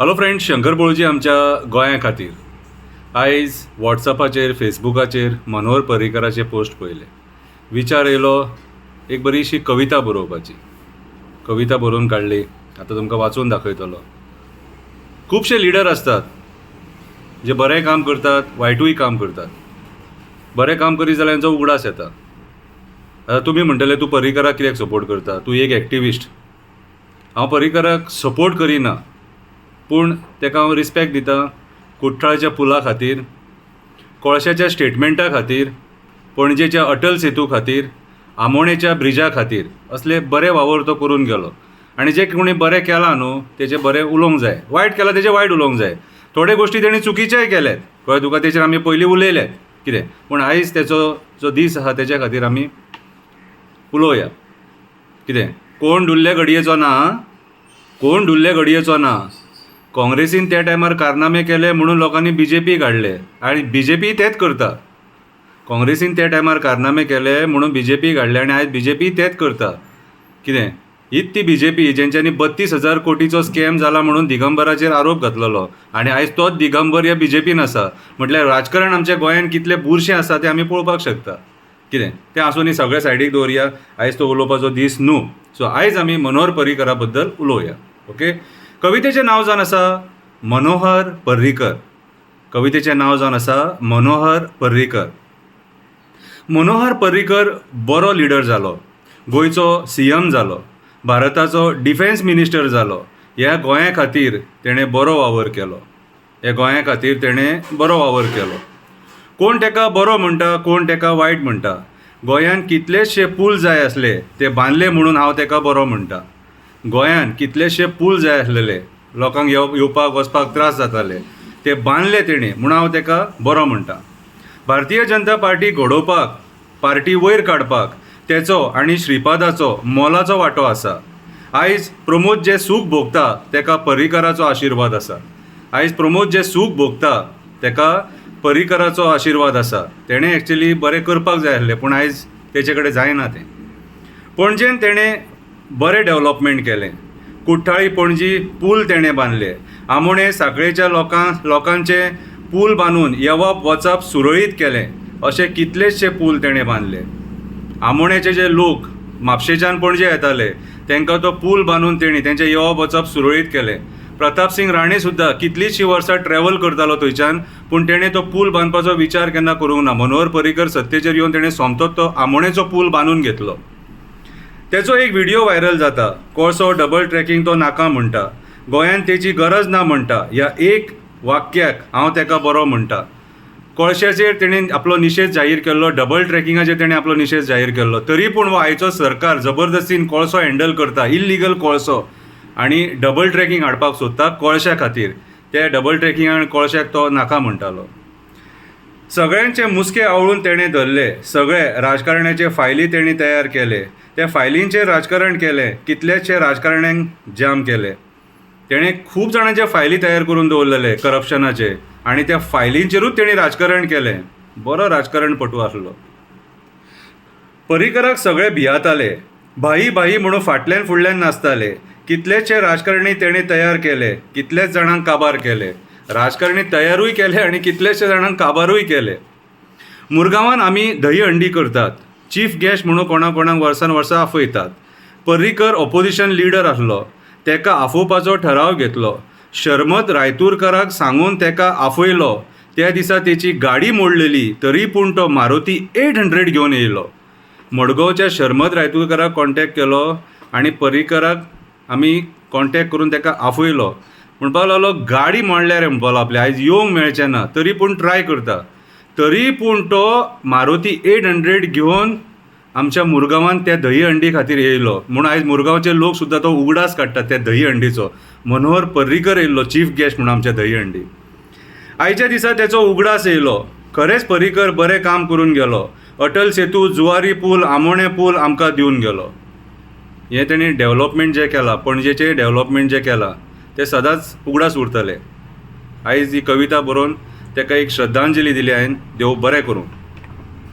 Hello friends Shankar बोळजी आमच्या गोंया खातीर आयज वॉट्सॅपाचेर फेसबुकाचेर मनोहर पर्रीकराचे पोस्ट पळयले विचार येयलो एक बरीशी कविता बरोवपाची. कविता बरोवन काडली आतां तुमकां वाचून दाखयतलो. खुबशे लिडर आसतात जे बरें काम करतात वायटूय काम करतात. बरें काम करीत जाल्यार तांचो उगडास येता. आतां तुमी म्हणटले तूं पर्रीकराक कित्याक सपोर्ट करता? तूं एक एक्टिविस्ट हांव पर्रीकराक सपोर्ट करिना. पूण ताका हांव रिस्पेक्ट दितां कुट्टाळच्या पुला खातीर कोळशाच्या स्टेटमेंटा खातीर पणजेच्या अटल सेतू खातीर आमोणेच्या ब्रिजा खातीर असले बरे वावर तो करून गेलो. आनी जे कोणी बरें केलां न्हू तेजें बरें उलोवंक जाय. वायट केलां तेजें वायट उलोवंक जाय. थोडे गोश्टी तेणी चुकीचेय केल्यात. कळ्ळें तुका? तेचेर आमी पयलीं उलयल्यात. कितें? पूण आयज तेचो जो दीस आहा तेच्या खातीर आमी उलोवया. कितें? कोण डुल्ले घडयेचो ना? कोण डुल्ले घडयेचो ना? काँग्रेसीन त्या टायमार कारनामे केले म्हणून लोकांनी बी जे पी काडले आनी बी जे पी तेच करता. काँग्रेसीन त्या टायमार कारनामे केले म्हणून बी जे पी काडले आनी आयज बी जे पी तेच करता. कितें? हीच ती बी जे पी जेंच्यांनी बत्तीस हजार कोटीचो स्कॅम जाला म्हणून दिगंबराचेर आरोप घातलेलो. आनी आयज तोच दिगंबर ह्या बी जे पीन आसा. म्हटल्यार राजकारण आमच्या गोंयांत कितलें बुरशें आसा तें आमी पळोवपाक शकता. कितें? तें आसूनी सगळें सायडीक दवरया. आयज तो उलोवपाचो दीस न्हू. सो आयज आमी मनोहर पर्रीकरा बद्दल उलोवया. ओके? कवितेचें नांव जावन आसा मनोहर पर्रीकर. कवितेचें नांव जावन आसा मनोहर पर्रीकर. मनोहर पर्रीकर बरो लिडर जालो गोंयचो सी एम जालो भारताचो डिफेन्स मिनिस्टर जालो ह्या गोंया खातीर तेणें बरो वावर केलो. ह्या गोंया खातीर तेणें बरो वावर केलो. कोण तेका बरो म्हणटा कोण तेका वायट म्हणटा. गोंयान कितलेशे पूल जाय आसले ते बांदले म्हणून हांव तेका बरो म्हणटा. गोंयांत कितलेशे पूल जाय आसलेले लोकांक येव येवपाक वचपाक त्रास जाताले ते बांदले तेणी म्हूण हांव तेका बरो म्हणटा. भारतीय जनता पार्टी घडोवपाक पार्टी वयर काडपाक तेचो आनी श्रीपादाचो मोलाचो वांटो आसा. आयज प्रमोद जे सूख भोगता तेका पर्रीकराचो आशिर्वाद आसा. आयज प्रमोद जे सूख भोगता तेका पर्रीकराचो आशिर्वाद आसा. तेणें एक्चुली बरें करपाक जाय आसलें पूण आयज तेचे कडेन जायना तें. पणजेन तेणें बरें डेव्हलपमेंट केलें. कुठ्ठाळी पणजी पूल तेणें बांदले आमोणे साखळेच्या लोकां लोकांचे पूल बांदून येवप वचप सुरळीत केलें. अशें कितलेशे पूल तेणें बांदले आमोणेचे जे लोक म्हापशेच्यान पणजे येताले तांकां तो पूल बांदून तेणी तेंचें येवप वचप सुरळीत केलें. प्रताप सिंग राणे सुद्दां कितलींशीं वर्सां ट्रॅव्हल करतालो थंयच्यान पूण तेणें तो पूल बांदपाचो विचार केन्ना करूंक ना. मनोहर पर्रीकर सत्तेचेर येवन तेणें सोमतोच तो आमोणेचो पूल बांदून घेतलो. तेचो एक व्हिडिओ व्हायरल जाता. कोळसो डबल ट्रॅकिंग तो नाका म्हणटा. गोंयांत तेची गरज ना म्हणटा. ह्या एक वाक्याक हांव तेका बरो म्हणटा. कोळशाचेर तेणें आपलो निशेध जाहीर केल्लो डबल ट्रॅकिंगाचेर तेणें आपलो निशेध जाहीर केल्लो. तरी पूण हो आयचो सरकार जबरदस्तीन कोळसो हँडल करता. इल्लिगल कोळसो. आनी डबल ट्रॅकिंग हाडपाक सोदता कोळशा खातीर. त्या डबल ट्रॅकिंगान कोळश्याक कोळशाक तो नाका म्हणटालो. सगळ्यांचे मुसके आवळून तेणें धरले. सगळे राजकारण्याचे फायली तेणी तयार केले. त्या फायलींचेर राजकारण केलें कितलेशे राजकारण्यांक जाम केले. तेणें खूब जाणांचे फायली तयार करून दवरलेले करप्शनाचे. आनी त्या फायलींचेरूच तेणी राजकारण केलें. बरो राजकारणपटू आसलो पर्रीकराक सगळे भियाताले भाई भाई म्हणून फाटल्यान फुडल्यान नाचताले. कितलेशे राजकारणी तेणी तयार केले कितलेच जाणांक काबार केले. राजकारणी तयारूय केले आनी कितलेशे जाणांक काबारूय केले. मुरगांवान आमी दही हंडी करतात. चीफ गॅस्ट म्हणून कोणा कोणाक वर्सान वर्सा आफयतात. पर्रीकर ऑपोजिशन लिडर आसलो. तेका आफोवपाचो ठराव घेतलो. शर्मत रायतूरकराक सांगून तेका आफयलो. त्या दिसा तेची गाडी मोडलेली तरी पूण तो मारुती एट हंड्रेड घेवन येयलो. मडगांवच्या शर्मत रायतूरकाराक कॉन्टॅक्ट केलो आनी पर्रीकराक आमी कॉन्टॅक्ट करून तेका आफयलो. म्हणपाक लागलो गाडी मोडल्या रे म्हणपाक लागलो आपल्या आयज येवंक मेळचें ना तरी पूण ट्राय करता. तरी पूण तो मारुती एट हंड्रेड घेवन आमच्या मुरगांवान त्या दही हंडी खातीर येयलो. म्हूण आयज मुरगांवचे लोक सुद्दां तो उगडास काडटात त्या दही हंडीचो. मनोहर पर्रीकर येयल्लो चीफ गेस्ट म्हणून आमच्या दही हंडी. आयच्या दिसा तेचो उगडास येयलो. खरेंच पर्रीकर बरें काम करून गेलो. अटल सेतू जुवारी पूल आमोणे पूल आमकां दिवन गेलो. हें तेणी डेव्हलपमेंट जें केलां पणजेचें डेव्हलपमेंट जें केलां तें सदांच उगडास उरतलें आयज ही कविता बरोवन ताका एक श्रद्धांजली दिली हांवें देव बरें करूं.